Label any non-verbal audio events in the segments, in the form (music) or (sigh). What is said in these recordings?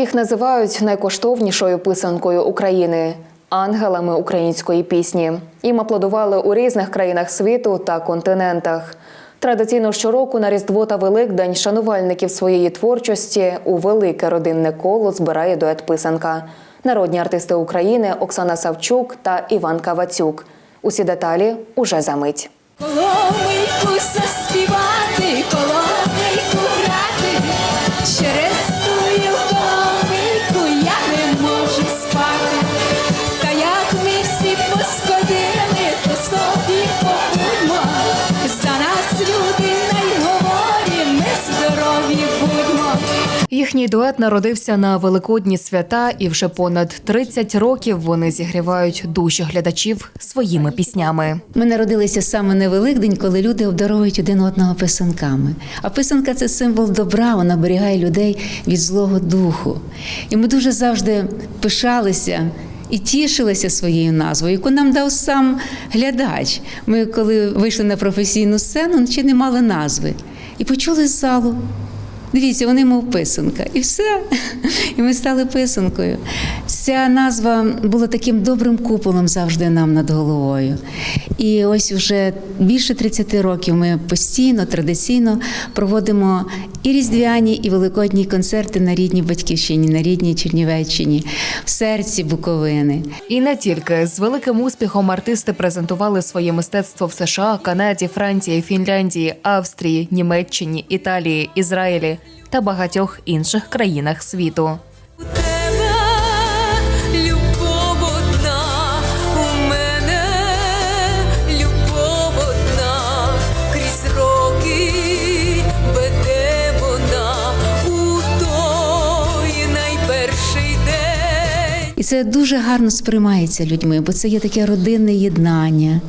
Їх називають найкоштовнішою писанкою України, ангелами української пісні. Їм аплодували у різних країнах світу та континентах. Традиційно щороку на Різдво та Великдень шанувальників своєї творчості у велике родинне коло збирає дует писанка. Народні артисти України Оксана Савчук та Іван Кавацюк. Усі деталі уже за мить. Коломийку заспівати, Їхній дует народився на великодні свята, і вже понад 30 років вони зігрівають душі глядачів своїми піснями. Ми народилися саме на Великдень, коли люди обдаровують один одного писанками. А писанка це символ добра, вона берігає людей від злого духу. І ми дуже завжди пишалися. І тішилися своєю назвою, яку нам дав сам глядач. Ми, коли вийшли на професійну сцену, ще не мали назви. І почули з залу. Дивіться, вони мов писанка. І все. (laughs) І ми стали писанкою. Ця назва була таким добрим куполом завжди нам над головою. І ось вже більше 30 років ми постійно, традиційно проводимо і різдвяні, і великодні концерти на рідній батьківщині, на рідній Чернівеччині, в серці Буковини. І не тільки з великим успіхом артисти презентували своє мистецтво в США, Канаді, Франції, Фінляндії, Австрії, Німеччині, Італії, Ізраїлі та багатьох інших країнах світу. У тебе любов у мене любов одна, крізь роки веде вона у той найперший день. І це дуже гарно сприймається людьми, бо це є таке родинне єднання.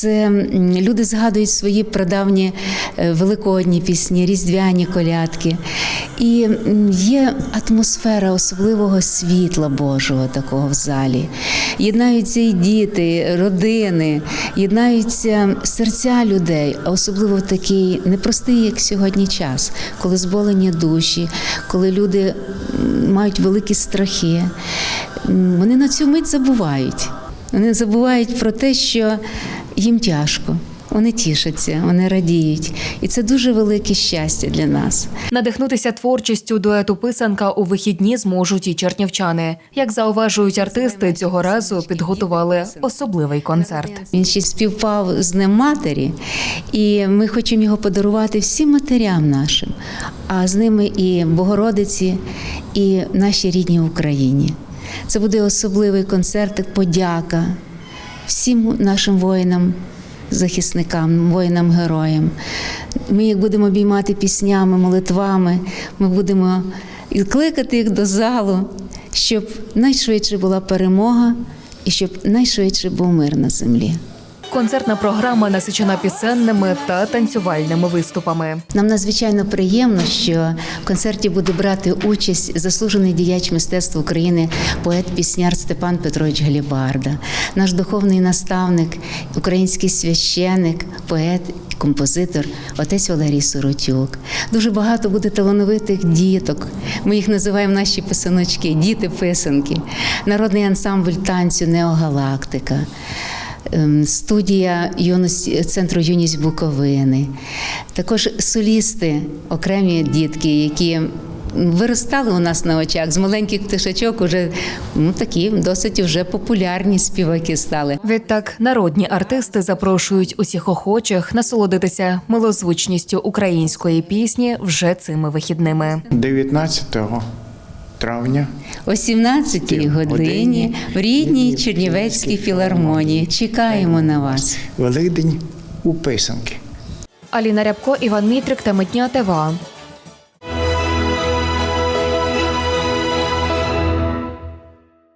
Це люди згадують свої прадавні е, великодні пісні, різдвяні колядки. І є атмосфера особливого світла Божого такого в залі. Єднаються і діти, родини, єднаються серця людей, а особливо в такий непростий, як сьогодні час, коли зболені душі, коли люди мають великі страхи. Вони на цю мить забувають. Вони забувають про те, що їм тяжко. Вони тішаться, вони радіють. І це дуже велике щастя для нас. Надихнутися творчістю дуету писанка у вихідні зможуть і чернівчани. Як зауважують артисти, цього разу підготували особливий концерт. Він ще співпав з Днем матері, і ми хочемо його подарувати всім матерям нашим, а з ними і Богородиці, і нашій рідній Україні. Це буде особливий концерт, подяка всім нашим воїнам. Захисникам, воїнам-героям. Ми їх будемо обіймати піснями, молитвами. Ми будемо кликати їх до залу, щоб найшвидше була перемога і щоб найшвидше був мир на землі. Концертна програма насичена пісенними та танцювальними виступами. Нам надзвичайно приємно, що в концерті буде брати участь заслужений діяч мистецтва України, поет-пісняр Степан Петрович Галібарда, наш духовний наставник, український священик, поет. Композитор, отець Валерій Соротюк. Дуже багато буде талановитих діток. Ми їх називаємо наші писаночки, діти-писанки, народний ансамбль танцю Неогалактика студія юності центру юність Буковини, також солісти, окремі дітки, які виростали у нас на очах з маленьких пташечок, уже ну такі досить вже популярні співаки стали. Відтак, народні артисти запрошують усіх охочих насолодитися милозвучністю української пісні вже цими вихідними. 19 травня О 17-й годині в рідній Чернівецькій філармонії. Чекаємо на вас. Великдень у писанки. Аліна Рябко, Іван Мітрик та Митня ТВА.